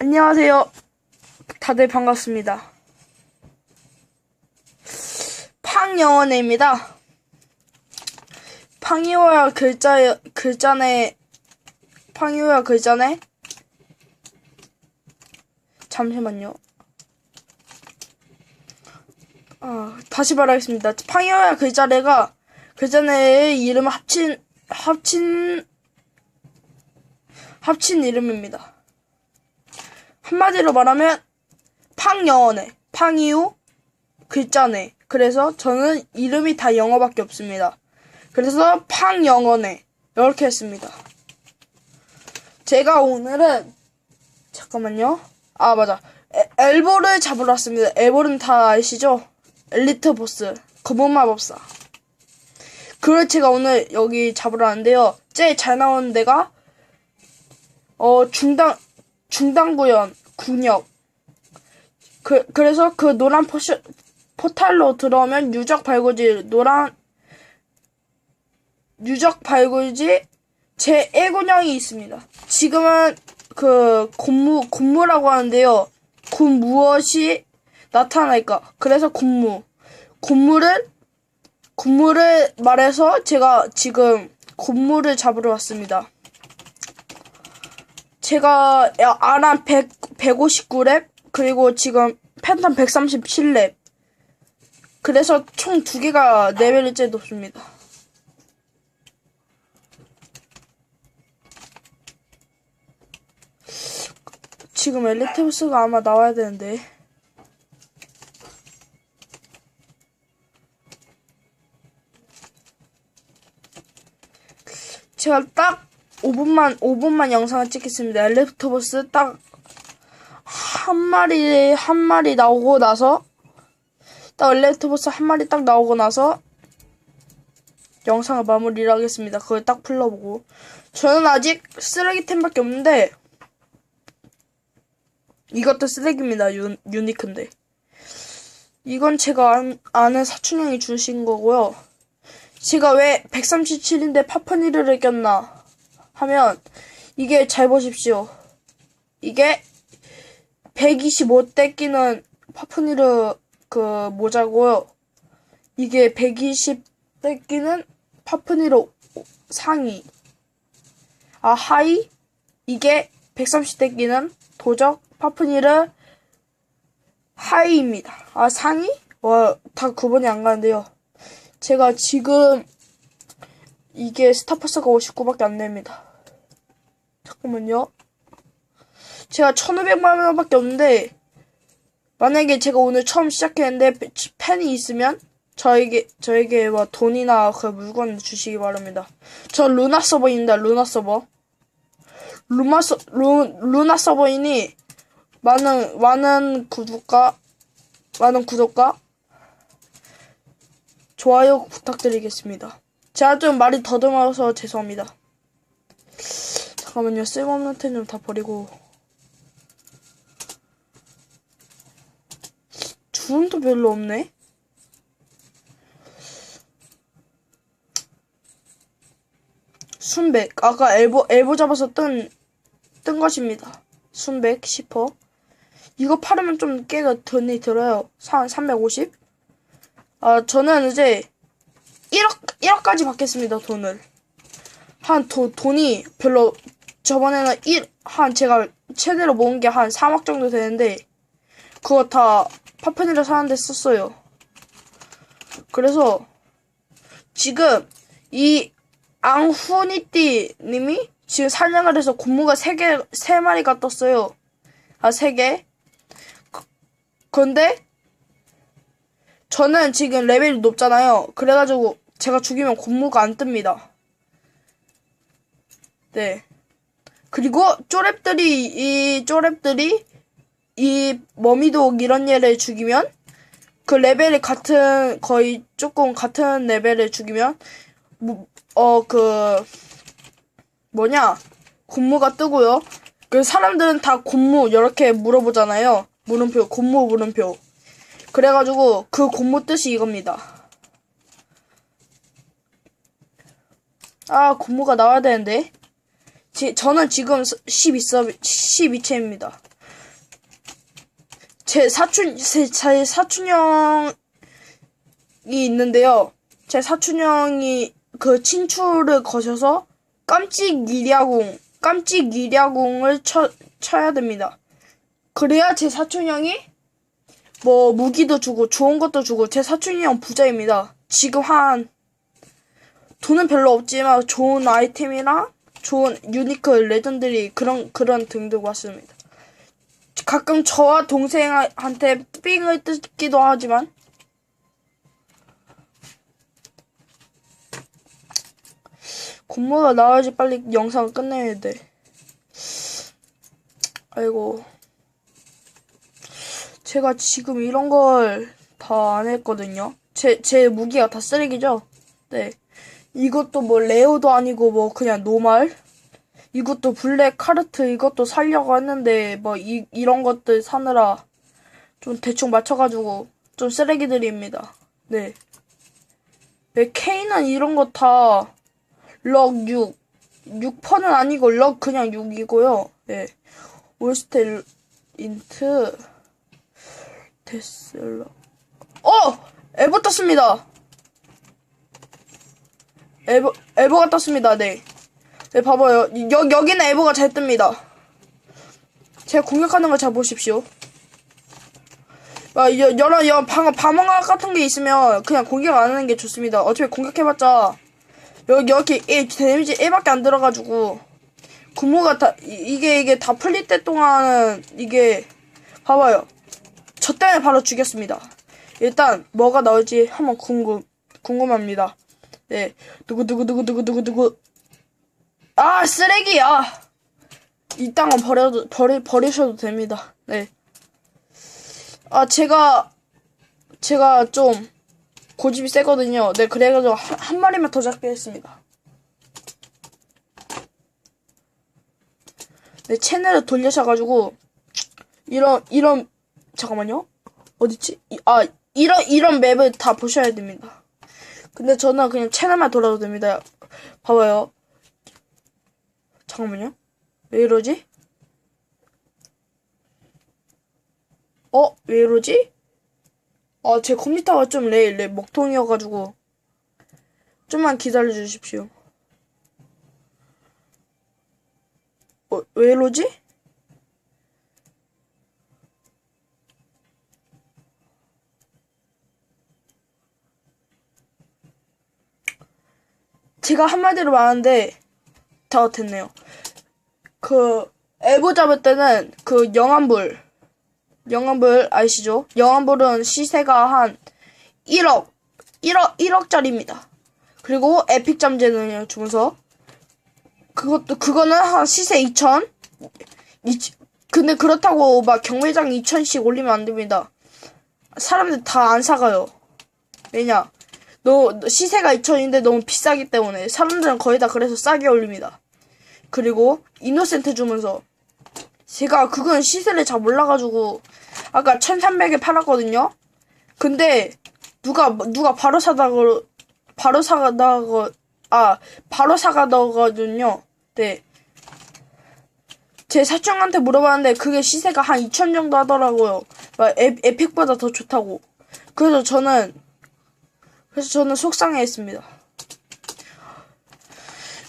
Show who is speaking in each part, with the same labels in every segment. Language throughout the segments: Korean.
Speaker 1: 안녕하세요. 다들 반갑습니다. 팡영원입니다. 팡이어야 글자, 글자네, 팡이어야 글자네? 잠시만요. 아, 다시 말하겠습니다. 팡이어야 글자네가 글자네의 이름을 합친, 합친, 합친 이름입니다. 한마디로 말하면 팡영어네, 팡이유, 글자네. 그래서 저는 이름이 다 영어밖에 없습니다. 그래서 팡영어네 이렇게 했습니다. 제가 오늘은 잠깐만요. 아 맞아. 에, 엘보를 잡으러 왔습니다. 엘보는 다 아시죠? 엘리트 보스 검은 마법사. 그걸 제가 오늘 여기 잡으러 왔는데요. 제일 잘 나오는 데가 어 중당 중당구연 군역. 그 그래서 그 노란 포시, 포탈로 들어오면 유적 발굴지 노란 유적 발굴지 제 1군형이 있습니다. 지금은 그 군무 군무라고 하는데요. 군 무엇이 나타날까? 그래서 군무 군무를 군무를 말해서 제가 지금 군무를 잡으러 왔습니다. 제가 아란 100, 159렙 그리고 지금 팬텀 137렙 그래서 총 두 개가 레벨이 제일 높습니다. 지금 엘리테우스가 아마 나와야 되는데. 제가 딱 5분만, 5분만 영상을 찍겠습니다. 엘리테우스 딱 한 마리, 한 마리 나오고 나서 딱 엘리트보스 한 마리 딱 나오고 나서 영상을 마무리를 하겠습니다. 그걸 딱 풀러보고 저는 아직 쓰레기템밖에 없는데 이것도 쓰레기입니다. 유, 유니크인데 이건 제가 안, 아는 사촌형이 주신 거고요. 제가 왜 137인데 파파니르를 꼈나 하면 이게 잘 보십시오. 이게 125대 끼는 파프니르 그 모자고요. 이게 120대 끼는 파프니르 상의. 아 하이 이게 130대 끼는 도적 파프니르 하이입니다. 아 상의? 와다 구분이 안 가는데요. 제가 지금 이게 스타퍼스가 59밖에 안 됩니다. 잠깐만요. 제가 1500만 원밖에 없는데 만약에 제가 오늘 처음 시작했는데 펜이 있으면 저에게 저에게 뭐 돈이나 그 물건 주시기 바랍니다. 저 루나 서버입니다. 루나 서버. 루마 서 루, 루나 서버이니 많은 많은 구독과 많은 구독과 좋아요 부탁드리겠습니다. 제가 좀 말이 더듬어서 죄송합니다. 잠깐만요. 쓸모없는 템 좀 다 버리고 주문도 별로 없네. 순백. 아까 엘보, 엘보 잡아서 뜬, 뜬 것입니다. 순백, 10퍼. 이거 팔으면 좀 깨가 돈이 들어요. 350? 아, 저는 이제 1억, 1억까지 받겠습니다, 돈을. 한, 도, 돈이 별로, 저번에는 1, 한, 제가 최대로 모은 게 한 3억 정도 되는데, 그거 다 파편이라 사는데 썼어요. 그래서 지금 이 앙후니띠 님이 지금 사냥을 해서 곰무가 3개, 3마리가 떴어요. 아, 3개. 그, 그런데 저는 지금 레벨이 높잖아요. 그래가지고 제가 죽이면 곰무가 안 뜹니다. 네. 그리고 쪼랩들이, 이 쪼랩들이 이 머미독 이런 얘를 죽이면 그 레벨이 같은 거의 조금 같은 레벨을 죽이면 뭐, 어그 뭐냐 곤무가 뜨고요. 그 사람들은 다 곤무 이렇게 물어보잖아요. 물음표 곤무 물음표. 그래가지고 그 곤무 뜻이 이겁니다. 아 곤무가 나와야 되는데 지, 저는 지금 12서 12채입니다. 제 사촌, 제, 제 사촌형이 있는데요. 제 사촌형이 그 친추를 거셔서 깜찍 이랴공, 깜찍 이랴공을 쳐, 쳐야 됩니다. 그래야 제 사촌형이 뭐 무기도 주고 좋은 것도 주고 제 사촌형 부자입니다. 지금 한 돈은 별로 없지만 좋은 아이템이랑 좋은 유니크 레전드리 그런 그런 등 들고 왔습니다. 가끔 저와 동생한테 삥을 뜯기도 하지만 공모가 나와야지 빨리 영상을 끝내야 돼. 아이고. 제가 지금 이런 걸 다 안 했거든요. 제, 제 무기가 다 쓰레기죠? 네. 이것도 뭐 레오도 아니고 뭐 그냥 노말? 이것도 블랙 카르트 이것도 살려고 했는데 뭐 이, 이런 것들 사느라 좀 대충 맞춰가지고 좀 쓰레기들입니다. 네. 네, K는 이런 거 다 럭 6. 6%는 아니고 럭 그냥 6이고요. 네. 올스텔 인트 데슬러 어! 에버 떴습니다. 에버 에버가 떴습니다. 네. 네, 봐봐요. 여, 여기는 에버가 잘 뜹니다. 제가 공격하는 걸 잘 보십시오. 아, 여, 여러, 여, 방, 방어막 같은 게 있으면 그냥 공격 안 하는 게 좋습니다. 어차피 공격해봤자, 여기, 이렇게, 이, 데미지 1밖에 안 들어가지고, 구모가 다, 이, 이게, 이게 다 풀릴 때 동안은, 이게, 봐봐요. 저 때문에 바로 죽였습니다. 일단, 뭐가 나올지 한번 궁금, 궁금합니다. 네. 누구 누구 누구 누구 누구 누구. 아, 쓰레기야! 이딴 건 버려도, 버리, 버리셔도 됩니다. 네. 아, 제가, 제가 좀, 고집이 세거든요. 네, 그래가지고 한, 한 마리만 더 잡게 했습니다. 네, 채널을 돌려셔가지고, 이런, 이런, 잠깐만요. 어디지? 이- 아, 이런, 이런 맵을 다 보셔야 됩니다. 근데 저는 그냥 채널만 돌아도 됩니다. 봐봐요. 잠깐만요. 왜 이러지? 어? 왜 이러지? 아, 제 컴퓨터가 좀 레, 레, 먹통이어가지고. 좀만 기다려 주십시오. 어, 왜 이러지? 제가 한마디로 말하는데, 다 됐네요. 그, 에보 잡을 때는 그 영암불, 영암불 아시죠? 영암불은 시세가 한 1억, 1억, 1억짜리입니다. 그리고 에픽 잠재는요, 주면서. 그것도, 그거는 한 시세 2천? 이, 근데 그렇다고 막 경매장 2천씩 올리면 안 됩니다. 사람들 다 안 사가요. 왜냐? 너, 너 시세가 2천인데 너무 비싸기 때문에 사람들은 거의 다 그래서 싸게 올립니다. 그리고 이노센트 주면서 제가 그건 시세를 잘 몰라가지고 아까 1300에 팔았거든요. 근데 누가 누가 바로 사다가 바로 사다가 아 바로 사가다거든요. 네. 제 사촌한테 물어봤는데 그게 시세가 한 2천 정도 하더라고요. 막 에, 에픽보다 더 좋다고. 그래서 저는 그래서 저는 속상해했습니다.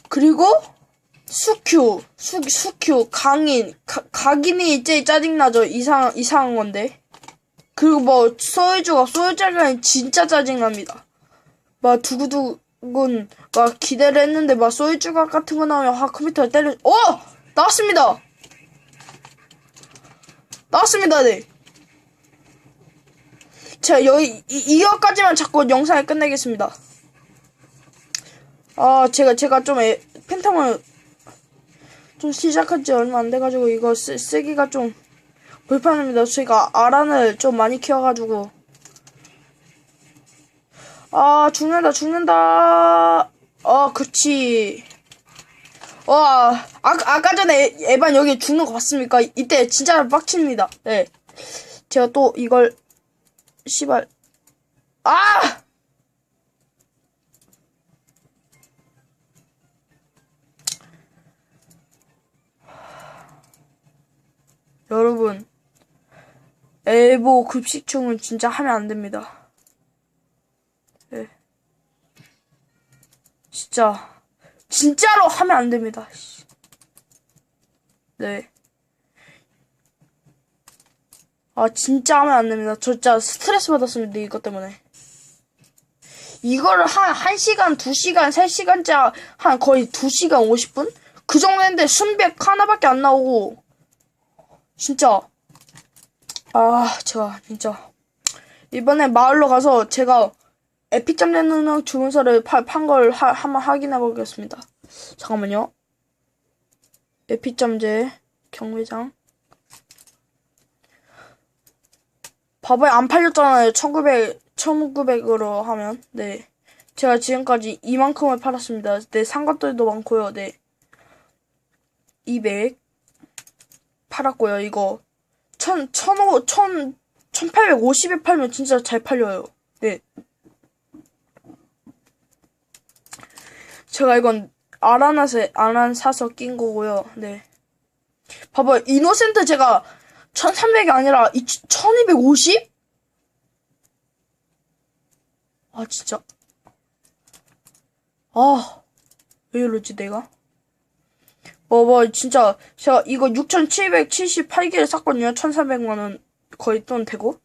Speaker 1: 그리고 수큐, 수, 수큐, 강인, 가, 각인이 제일 짜증나죠. 이상, 이상한 건데. 그리고 뭐, 소유주가, 소유자가 진짜 짜증납니다. 막, 두구두군, 막, 기대를 했는데, 막, 소유주가 같은 거 나오면, 아, 컴퓨터를 때려, 어! 나왔습니다! 나왔습니다, 네. 자, 여기, 이, 이거까지만 잡고 영상을 끝내겠습니다. 아, 제가, 제가 좀, 애, 팬텀을, 좀 시작한 지 얼마 안 돼가지고 이거 쓰, 쓰기가 좀 불편합니다. 저희가 아란을 좀 많이 키워가지고 아 죽는다 죽는다 어 그치 와 아, 아까 전에 에- 에반 여기 죽는 거 봤습니까? 이때 진짜 빡칩니다. 네 제가 또 이걸 씨발 아 여러분 엘보 급식충은 진짜 하면 안 됩니다. 네. 진짜 진짜로 하면 안 됩니다. 씨. 네. 아 진짜 하면 안 됩니다. 저 진짜 스트레스 받았습니다. 이것 때문에. 이거를 한 1시간, 2시간, 3시간짜 한 거의 2시간 50분? 그 정도 했는데 순백 하나밖에 안 나오고 진짜 아 제가 진짜 이번에 마을로 가서 제가 에픽점 내는 주문서를 판 걸 한번 확인해 보겠습니다. 잠깐만요. 에픽점제 경매장 봐봐요 안 팔렸잖아요. 1900 1900으로 하면 네 제가 지금까지 이만큼을 팔았습니다. 네 산 것들도 많고요. 네 200 팔았고요. 이거 1000 1005 1000 1850에 팔면 진짜 잘 팔려요. 네. 제가 이건 아라나세 아란 사서 낀 거고요. 네. 봐봐요. 이노센트 제가 1300이 아니라 1250? 아 진짜 아 왜 이러지 내가 뭐, 뭐, 진짜, 제가 이거 6,778개를 샀거든요. 1,400만원 거의 돈 되고.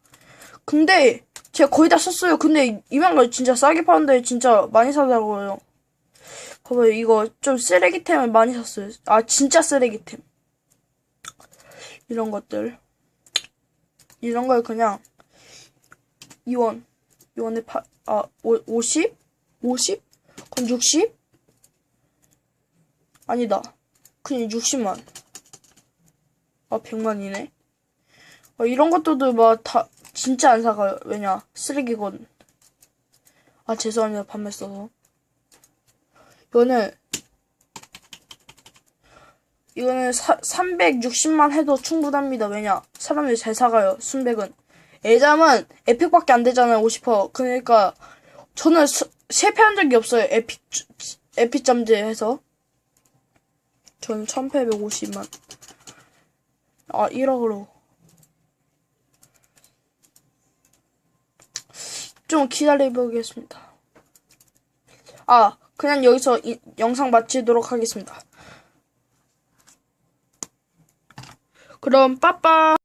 Speaker 1: 근데, 제가 거의 다 썼어요. 근데, 이만 거 진짜 싸게 파는데 진짜 많이 사더라고요. 봐봐요. 이거 좀 쓰레기템을 많이 샀어요. 아, 진짜 쓰레기템. 이런 것들. 이런 걸 그냥, 이원. 이원에 파, 아, 오, 50? 50? 그럼 60? 아니다. 그냥 60만. 아, 100만이네. 아, 이런 것들도 막 다, 진짜 안 사가요. 왜냐, 쓰레기거든. 아, 죄송합니다. 판매 써서. 이거는, 이거는 사, 360만 해도 충분합니다. 왜냐, 사람들이 잘 사가요. 순백은. 애잠은 에픽밖에 안 되잖아요. 50%. 그러니까, 저는 스, 실패한 적이 없어요. 에픽, 에픽 잠재 해서. 저는 1850만. 아, 1억으로. 좀 기다려보겠습니다. 아, 그냥 여기서 이, 영상 마치도록 하겠습니다. 그럼 빠빠.